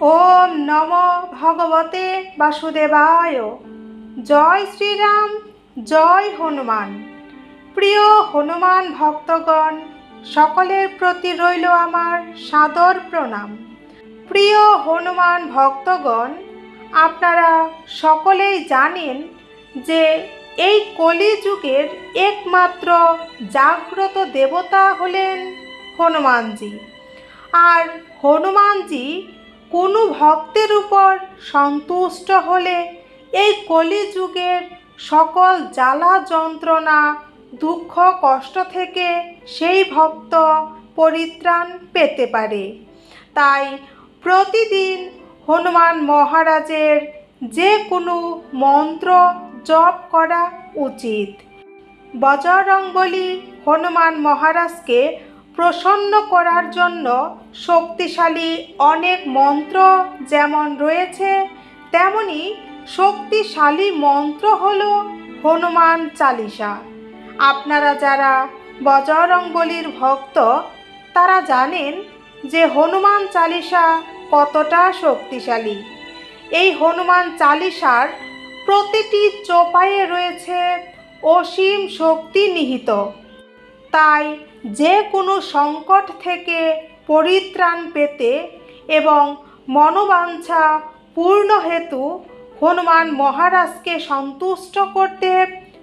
ওম নম ভগবতে বাসুদেবায়। জয় শ্রীরাম, জয় হনুমান। প্রিয় হনুমান ভক্তগণ, সকলের প্রতি রইল আমার সাদর প্রণাম। প্রিয় হনুমান ভক্তগণ, আপনারা সকলেই জানেন যে এই কলিযুগের একমাত্র জাগ্রত দেবতা হলেন হনুমানজি। আর হনুমানজি কোনো ভক্তের উপর সন্তুষ্ট হলে এই কলিযুগের সকল জ্বালা যন্ত্রণা, দুঃখ, কষ্ট থেকে সেই ভক্ত পরিত্রাণ পেতে পারে। তাই প্রতিদিন হনুমান মহারাজের যে কোনো মন্ত্র জপ করা উচিত। বজরংবলী হনুমান মহারাজকে প্রসন্ন করার জন্য শক্তিশালী অনেক মন্ত্র যেমন রয়েছে, তেমনি শক্তিশালী মন্ত্র হল হনুমান চালিসা। আপনারা যারা বজরংবলীর ভক্ত, তারা জানেন যে হনুমান চালিসা কতটা শক্তিশালী। এই হনুমান চালিসার প্রতিটি চোপায়ে রয়েছে অসীম শক্তি নিহিত। তাই যে কোনো সংকট থেকে পরিত্রাণ পেতে এবং মনোবাঞ্ছা পূর্ণ হেতু হনুমান মহারাজকে সন্তুষ্ট করতে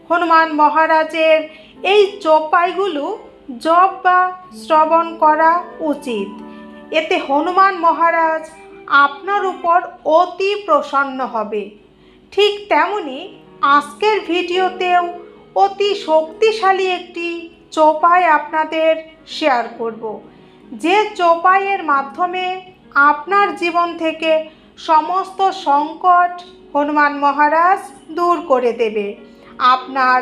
হনুমান মহারাজের এই চোপাইগুলো জপ বা শ্রবণ করা উচিত। এতে হনুমান মহারাজ আপনার উপর অতি প্রসন্ন হবে। ঠিক তেমনি আজকের ভিডিওতেও অতি শক্তিশালী একটি চোপাই আপনাদের শেয়ার করব। যে চোপাইয়ের মাধ্যমে আপনার জীবন থেকে সমস্ত সংকট হনুমান মহারাজ দূর করে দেবে, আপনার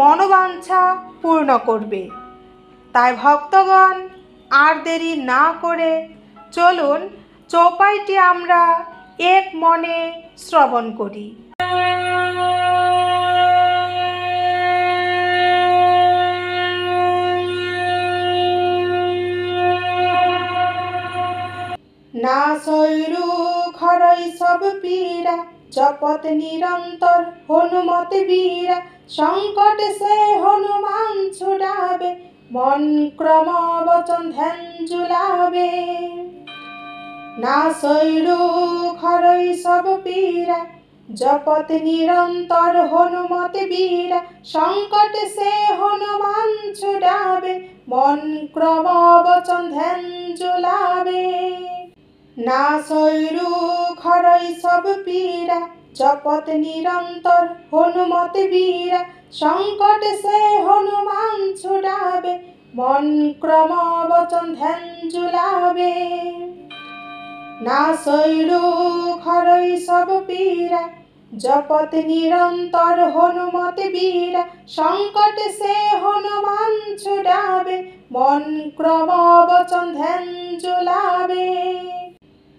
মনোবাঞ্ছা পূর্ণ করবে। তাই ভক্তগণ, আর দেরি না করে চলুন চৌপাইটি আমরা এক মনে শ্রবণ করি। না শৈরু খরই সব পীড়া, জপত নিরন্তর হনুমত বীরা সংকট সে হনুমান ছুড়াবে মন ক্রম বচন ধ্যান জুলাবে না শৈরু খরই সব পীড়া, জপত নিরন্তর হনুমত বীরা সংকট সে হনুমান ছুড়াবে মন ক্রম বচন ধ্যান জুলাবে না শৈরু খরই সব পীড়া, জপত নিরন্তর হনুমত বীরা। সংকট সে হনুমান ছুড়াবে মন ক্রম বচন ধ্যান জুলাবে না শৈরু খরই সব পীড়া, জপত নিরন্তর হনুমত বীরা। সংকট সে হনুমান ছুড়াবে মন ক্রম বচন ধ্যান জুলাবে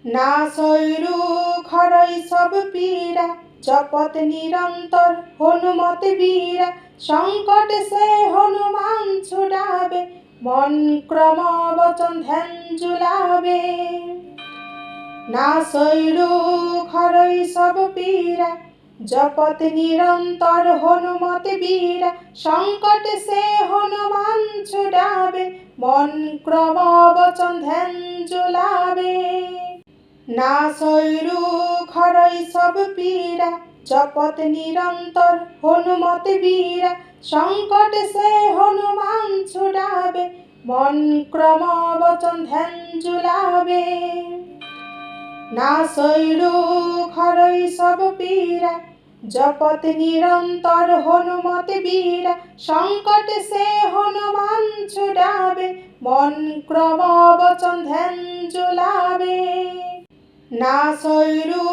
না শৈরু খরই সব পীড়া, জপত নিরন্তর হনুমত বীরা সংকট সে হনুমান ছুড়াবে মন ক্রম বচন ধ্যান জুলাবে না শৈরু খরই সব পীড়া, জপত নিরন্তর হনুমত বীরা সংকট সে হনুমান ছুড়াবে মন ক্রম বচন ধ্যান জুলাবে না শৈরু খরই সব পীড়া, জপত নিরন্তর হনুমত বীরা। সংকট সে হনুমান ছুড়াবে মন ক্রম বচন ধ্যান জুলাবে না শৈরু খরই সব পীড়া, জপত নিরন্তর হনুমত বীরা। সংকট সে হনুমান ছুড়াবে মন ক্রম বচন ধ্যান জুলাবে না শৈরু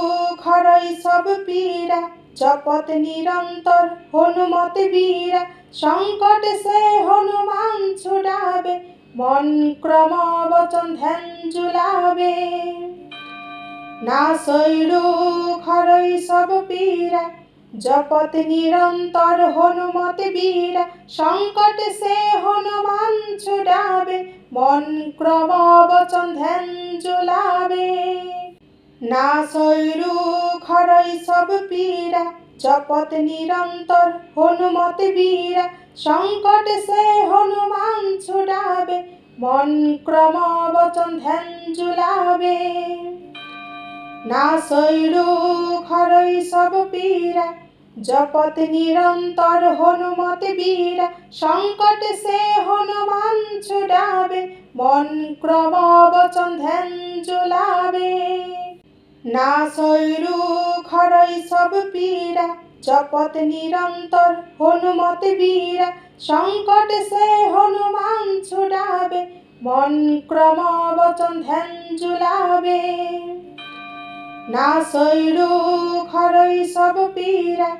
খরই সব পীড়া, জপত নিরন্তর হনুমত বীরা। সংকট সে হনুমান ছুড়াবে মন ক্রম বচন ধ্যান জুলাবে না শৈরু খরই সব পীড়া, জপত নিরন্তর হনুমত বীরা। সংকট সে হনুমান ছুড়াবে মন ক্রম বচন ধ্যান জুলাবে না শৈরু খরই সব পীড়া, জপত নিরন্তর হনুমত বীরা। সংকট সে হনুমান ছুড়াবে মন ক্রম বচন ধ্যান জুলাবে না শৈরু খরই সব পীড়া, জপত নিরন্তর হনুমত বীরা। সংকট সে হনুমান ছুড়াবে মন ক্রম বচন ধ্যান জুলাবে না শৈরু খরই সব পীড়া, জপত নিরন্তর হনুমত বীরা। সংকট সে হনুমান ছুড়াবে মন ক্রম বচন ধ্যান জুলাবে না শৈরু খরই সব পীড়া,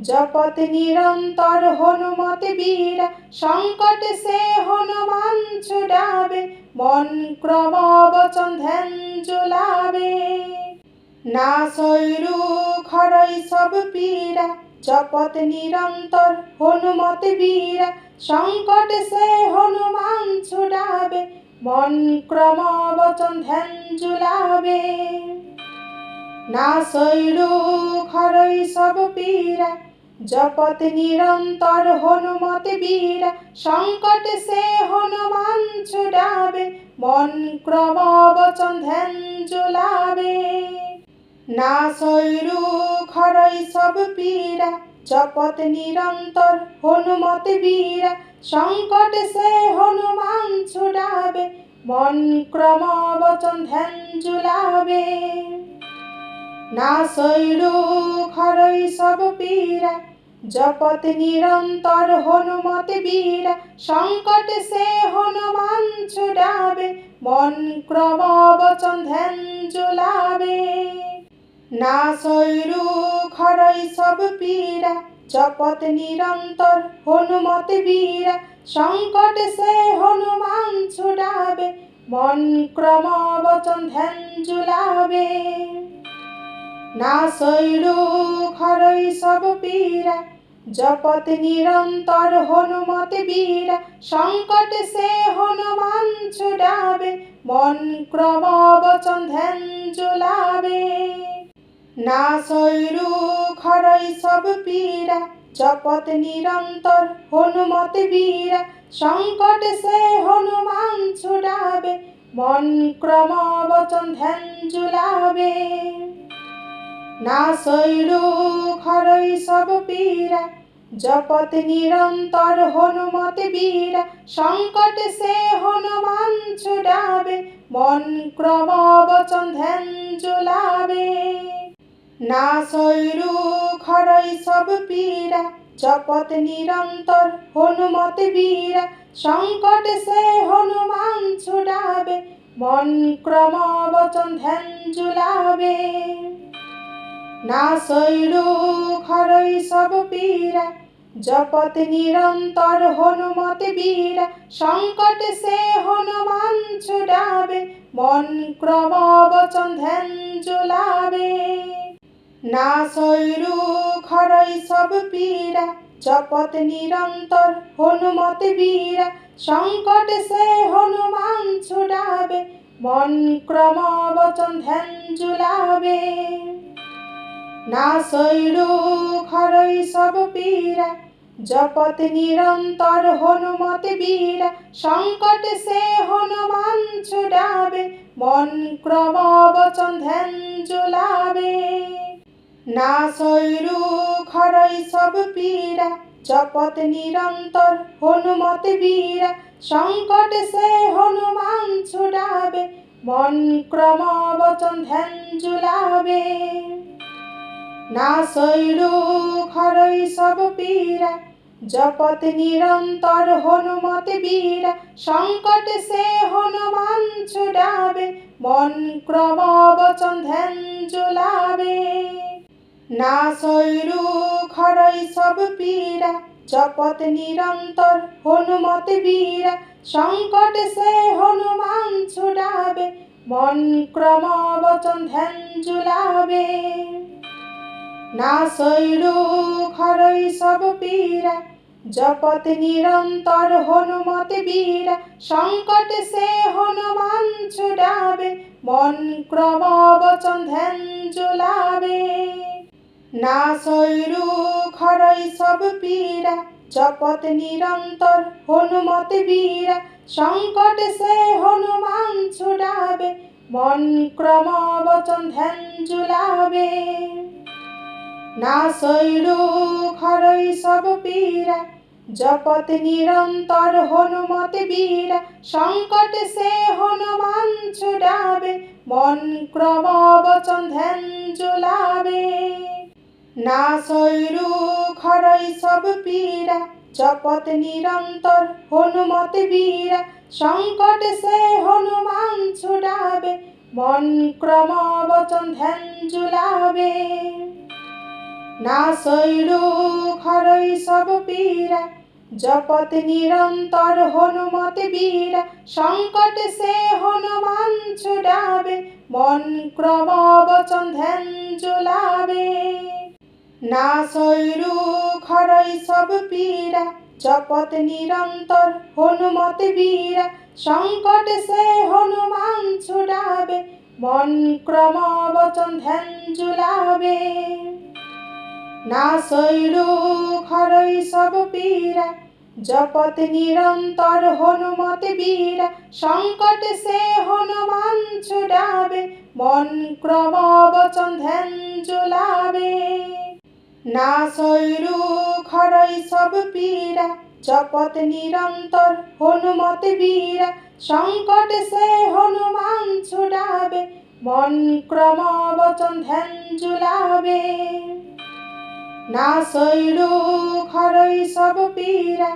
জপত নিরন্তর হনুমত বীরা। সংকট সে হনুমান ছুড়াবে মন ক্রম বচন ধ্যান জুলাবে না শৈরু খরই সব পীড়া, জপত নিরন্তর হনুমত বীরা। সংকট সে হনুমান ছুড়াবে মন ক্রম বচন ধ্যান জুলাবে না শৈরু খরই সব পীড়া, জপত নিরন্তর হনুমত বীরা। সংকট সে হনুমান ছুড়াবে মন ক্রম বচন ধ্যান জুলাবে না শৈরু খরই সব পীড়া, জপত নিরন্তর হনুমত বীরা। সংকট সে হনুমান ছুড়াবে মন ক্রম বচন ধ্যান জুলাবে না শৈরু খরই সব পীড়া, জপত নিরন্তর হনুমত বীরা। সংকট সে হনুমান ছুড়াবে মন ক্রম বচন ধ্যান জুলাবে না শৈরু খরই সব পীড়া, জপত নিরন্তর হনুমত বীরা। সংকট সে হনুমান ছুড়াবে মন ক্রম বচন ধ্যান জুলাবে না শৈরু খরই সব পীড়া, জপত নিরন্তর হনুমত বীরা। সংকট সে হনুমান ছুড়াবে মন ক্রম বচন ধ্যান জুলাবে না শৈরু খরই সব পীড়া, জপত নিরন্তর হনুমত বীরা। সংকট সে হনুমান ছুড়াবে মন ক্রম বচন ধ্যান জুলাবে না শৈরু খরই সব পীড়া, জপত নিরন্তর হনুমত বীরা। সংকট সে হনুমান ছুড়াবে মন ক্রম বচন ধ্যান জুলাবে না শৈরু খরই সব পীড়া, জপত নিরন্তর হনুমত বীরা। সংকট সে হনুমান ছুড়াবে মন ক্রম বচন ধ্যান জুলাবে না শৈরু খরই সব পীড়া, জপত নিরন্তর হনুমত বীরা। সংকট সে হনুমান ছুড়াবে মন ক্রম বচন ধ্যান জুলাবে না শৈরু খরই সব পীড়া, জপত নিরন্তর হনুমত বীরা। সংকট সে হনুমান ছুড়াবে মন ক্রম বচন ধ্যান জুলাবে না শৈরু খরই সব পীড়া, জপত নিরন্তর হনুমত বীরা। সংকট সে হনুমান ছুড়াবে মন ক্রম বচন ধ্যান জুলাবে না শৈরু খরই সব পীড়া, জপত নিরন্তর হনুমত বীরা। সংকট সে হনুমান ছুড়াবে মন ক্রম বচন ধ্যান জুলাবে না শৈরু খরই সব পীড়া, জপত নিরন্তর হনুমত বীরা। সংকট সে হনুমান ছুড়াবে মন ক্রম বচন ধ্যান জুলাবে না শৈরু খরই সব পীড়া, জপত নিরন্তর হনুমত বীরা। সংকট সে হনুমান ছুড়াবে মন ক্রম বচন ধ্যান জুলাবে না শৈরু খরই সব পীড়া, জপত নিরন্তর হনুমত বীরা। সংকট সে হনুমান ছুড়াবে মন ক্রম বচন ধ্যান জুলাবে না শৈরু খরই সব পীরা জপত নিরন্তর হনুমত বীর। সংকট সে হনুমান ছুড়াবে মন ক্রম বচন ধ্যান জুলাবে না শৈরু খরই সব পীরা জপত নিরন্তর হনুমত বীর। সংকট সে হনুমান ছুড়াবে মন ক্রম বচন ধ্যান জুলাবে না শৈরু খরই সব পীরা জপত নিরন্তর হনুমত বীর। সংকট সে হনুমান ছুড়াবে মন ক্রম বচন ধ্যান জুলাবে না শৈরু খরই সব পীরা জপত নিরন্তর হনুমত বীর। সংকট সে হনুমান ছুড়াবে মন ক্রম বচন ধ্যান জুলাবে না শৈরু খরই সব পীরা জপত নিরন্তর হনুমত বীর। সংকট সে হনুমান ছুড়াবে মন ক্রম বচন ধ্যান জুলাবে না শৈরু খরই সব পীরা জপত নিরন্তর হনুমত বীর। সংকট সে হনুমান ছুড়াবে মন ক্রম বচন ধ্যান জুলাবে না শৈরু খরই সব পীরা জপত নিরন্তর হনুমত বীর। সংকট সে হনুমান ছুড়াবে মন ক্রম বচন ধ্যান জুলাবে না শৈরু খরই সব পীরা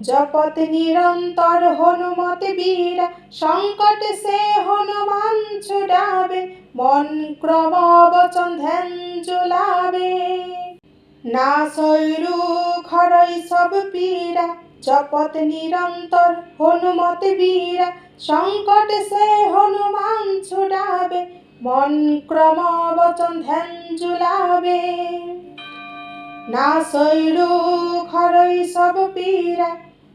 জপত নিরন্তর হনুমত বীর। সংকট সে হনুমান ছুড়াবে মন ক্রম বচন ধ্যান জুলাবে না শৈরু খরই সব পীরা জপত নিরন্তর হনুমত বীর। সংকট সে হনুমান ছুড়াবে মন ক্রম বচন ধ্যান জুলাবে না শৈরু খরই সব পীরা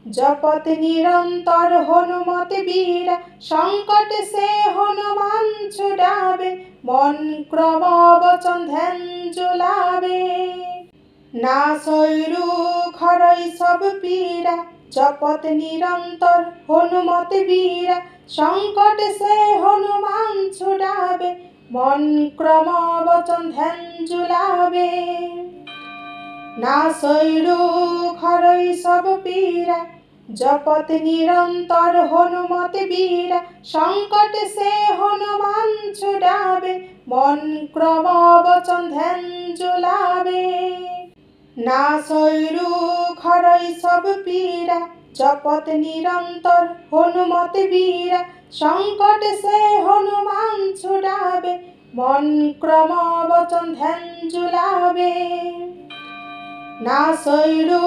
জপত নিরন্তর হনুমত বীর। সংকট সে হনুমান ছুড়াবে মন ক্রম বচন ধ্যান জুলাবে না শৈরু খরই সব পীরা জপত নিরন্তর হনুমত বীর। সংকট সে হনুমান ছুড়াবে মন ক্রম বচন ধ্যান জুলাবে না শৈরু খরই সব পীরা জপত নিরন্তর হনুমত বীর। সংকট সে হনুমান ছুড়াবে মন ক্রম বচন ধ্যান জুলাবে না শৈরু খরই সব পীরা জপত নিরন্তর হনুমত বীর। সংকট সে হনুমান ছুড়াবে মন ক্রম বচন ধ্যান জুলাবে না শৈরু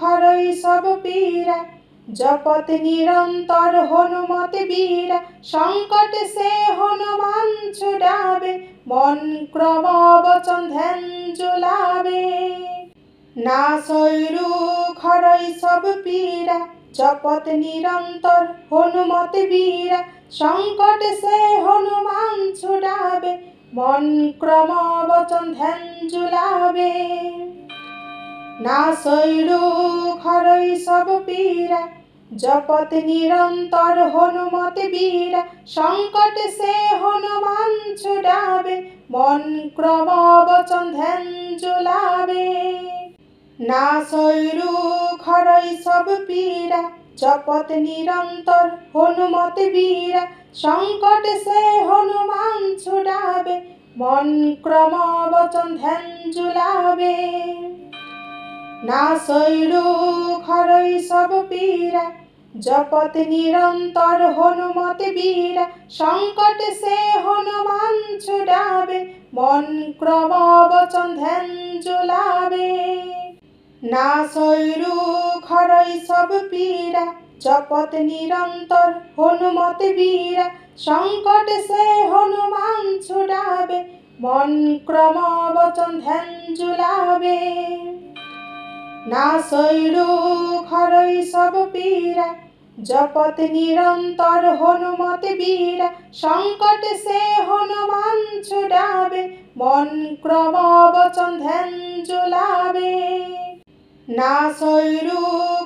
খরই সব পীরা জপত নিরন্তর হনুমত বীর। সংকট সে হনুমান ছুড়াবে মন ক্রম বচন ধ্যান জুলাবে না শৈরু খরই সব পীরা জপত নিরন্তর হনুমত বীর। সংকট সে হনুমান ছুড়াবে মন ক্রম বচন ধ্যান জুলাবে না শৈরু খরই সব পীরা জপত নিরন্তর হনুমত বীর। সংকট সে হনুমান ছুড়াবে মন ক্রম বচন ধ্যান জুলাবে না শৈরু খরই সব পীরা জপত নিরন্তর হনুমত বীরা। সংকট সে হনুমান ছুড়াবে মন ক্রম বচন ধ্যান জুলাবে না শৈরু খরই সব পীরা জপত নিরন্তর হনুমত বীরা। সংকট সে হনুমান ছুড়াবে মন ক্রম বচন ধ্যান জুলাবে না শৈরু খরই সব পীরা জপত নিরন্তর হনুমত বীর। সংকট সে হনুমান ছুড়াবে মন ক্রম বচন ধ্যান জুলাবে না শৈর খরই সব পীরা জপত নিরন্তর হনুমত বীরা। সংকট সে হনুমান ছুডাবে মন ক্রম বচন ধ্যান জুলাবে না শৈর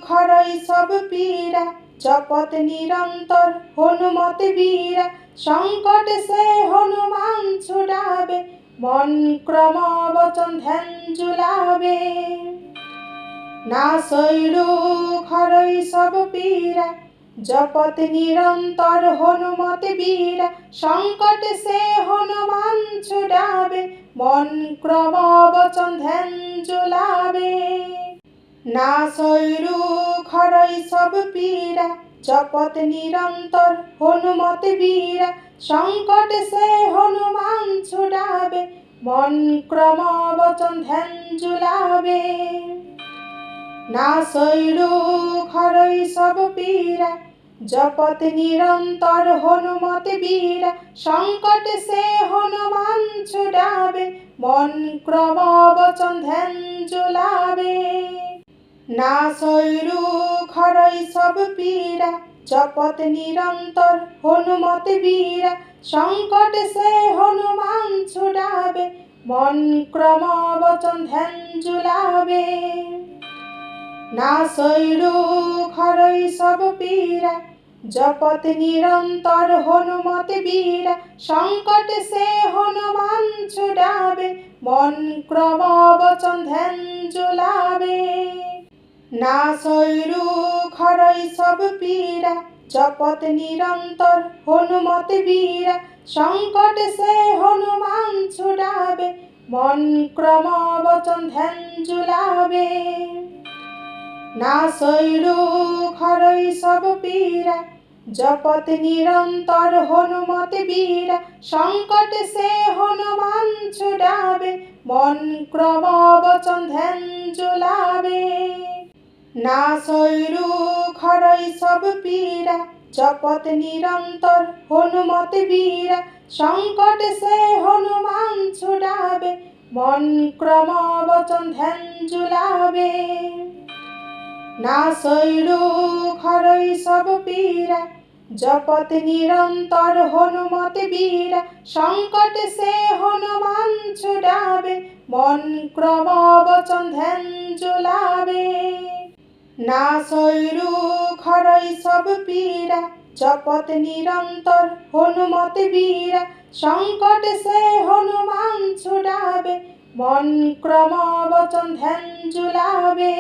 খরই সব পীরা জপত নিরন্তর হনুমত বীরা। সংকট সে হনুমান ছুডাবে মন ক্রম বচন ধ্যান জুলাবে না শৈর খরই সব পীরা জপত নিরন্তর হনুমত বীরা। সংকট সে হনুমান ছুডাবে মন ক্রম বচন ধ্যান জুলাবে না শৈর খরই সব পীরা জপত নিরন্তর হনুমত বীরা। সংকট সে হনুমান ছুডাবে মন ক্রম বচন ধ্যান জুলাবে না শৈর খরই সব পীরা জপত নিরন্তর হনুমত বীরা। সংকট সে হনুমান ছুডাবে মন ক্রম বচন ধ্যান জুলাবে না শৈর খরই সব পীরা জপত নিরন্তর হনুমত বীরা। সংকট সে হনুমান ছুডাবে মন ক্রম বচন ধ্যান জুলাবে না শৈর খরই সব পীরা জপত নিরন্তর হনুমত বীরা। সংকট সে হনুমান ছুডাবে মন ক্রম বচন ধ্যান জুলাবে না শৈর খরই সব পীরা জপত নিরন্তর হনুমত বীরা সংকট সে হনুমান ছুডাবে মন ক্রম বচন ধ্যান জুলাবে না শৈর খরই সব পীরা জপত নিরন্তর হনুমত বীরা সংকট সে হনুমান ছুডাবে মন ক্রম বচন ধ্যান জুলাবে না শৈর খরই সব পীরা জপত নিরন্তর হনুমত বীরা। সংকট সে হনুমান ছুডাবে মন ক্রম বচন ধ্যান জুলাবে না শৈর খরই সব পীরা জপত নিরন্তর হনুমত বীরা। সংকট সে হনুমান ছুডাবে মন ক্রম বচন ধ্যান না শৈর খরই সব পীরা জপত নিরন্তর হনুমত বীরা। সংকট সে হনুমান ছুডাবে মন ক্রম বচন ধ্যান জুলাবে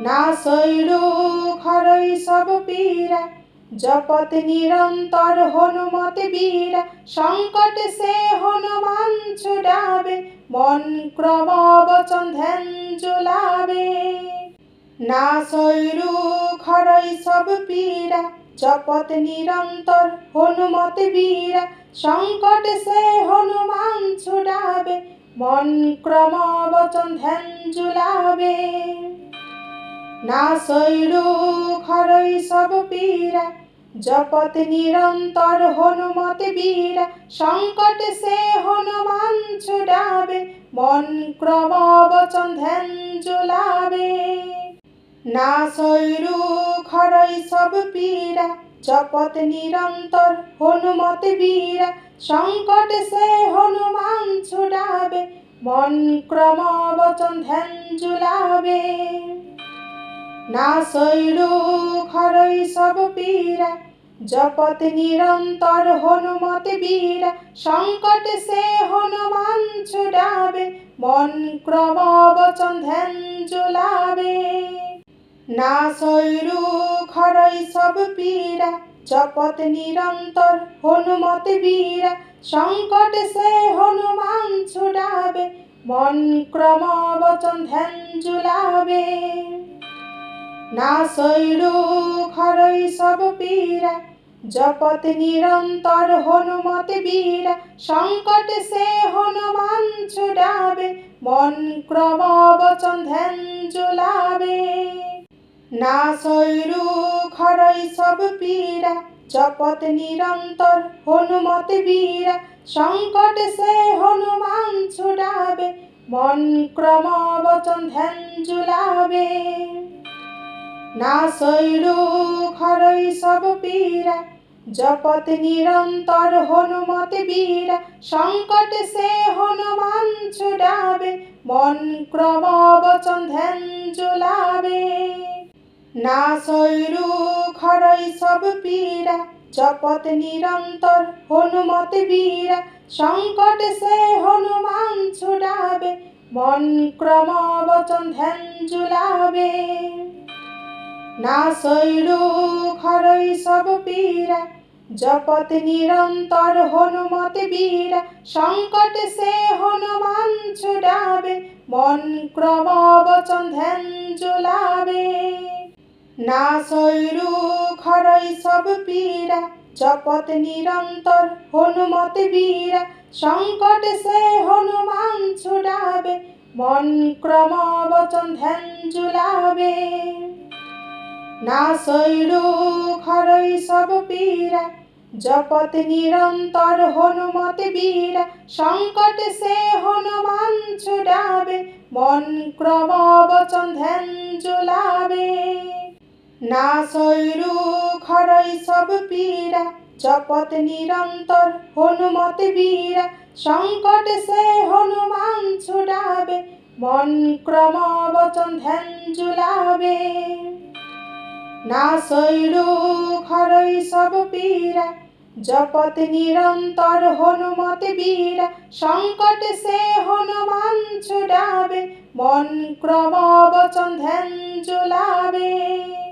না শৈর খরই সব পীরা জপত নিরন্তর হনুমত বীরা। সংকট সে হনুমান ছুডাবে মন ক্রম বচন ধ্যান জুলাবে না শৈর খরই সব পীড়া, জপত নিরন্তর হনুমত বীরা সংকট সে হনুমান ছুডাবে মন ক্রম বচন ধ্যান জুলাবে না শৈর খরই সব পীড়া, জপত নিরন্তর হনুমত বীরা সংকট সে হনুমান ছুডাবে মন ক্রম বচন ধ্যান জুলাবে না শৈর খরই সব পীরা জপত নিরন্তর হনুমত বীরা। সংকট সে হনুমান ছুডাবে মন ক্রম বচন ধ্যান জুলাবে না শৈর খরই সব পীরা জপত নিরন্তর হনুমত বীরা। সংকট সে হনুমান ছুডাবে মন ক্রম বচন ধ্যান জুলাবে না শৈর খরই সব পীরা জপত নিরন্তর হনুমত বীরা। সংকট সে হনুমান ছুডাবে মন ক্রম বচন ধ্যান জুলাবে না শৈর খরই সব পীরা জপত নিরন্তর হনুমত বীরা। সংকট সে হনুমান ছুডাবে মন ক্রম বচন ধ্যান জুলাবে না শৈর খরই সব পীরা জপত নিরন্তর হনুমত বীরা। সংকট সে হনুমান ছুডাবে মন ক্রম বচন ধ্যান জুলাবে না শৈল খরই সব পীরা জপত নিরন্তর হনুমত বীরা। সংকট সে হনুমান ছুড়াবে মন ক্রম বচন ধ্যান জুলাবে না শৈল খরই সব পীরা জপত নিরন্তর হনুমত বীরা। সংকট সে হনুমান ছুড়াবে মন ক্রম বচন ধ্যান জুলাবে না শৈল খরই সব পীরা জপত নিরন্তর হনুমত বীরা। সংকট সে হনুমান ছুড়াবে মন ক্রম বচন ধ্যান জুলাবে না শৈল খরই সব পীরা জপত নিরন্তর হনুমত বীরা। সংকট সে হনুমান ছুড়াবে মন ক্রম বচন ধ্যান জুলাবে না শৈল খরই সব পীরা জপত নিরন্তর হনুমত বীরা। সংকট সে হনুমান ছুড়াবে মন ক্রম বচন ধ্যান জুলাবে না শৈল খরই সব পীরা জপত নিরন্তর হনুমত বীরা। সংকট সে হনুমান ছুড়াবে মন ক্রম বচন ধ্যান জুলাবে না শৈল খরই সব পীরা জপত নিরন্তর হনুমত বীরা। সংকট সে হনুমান ছুড়াবে মন ক্রম বচন ধ্যান জুলাবে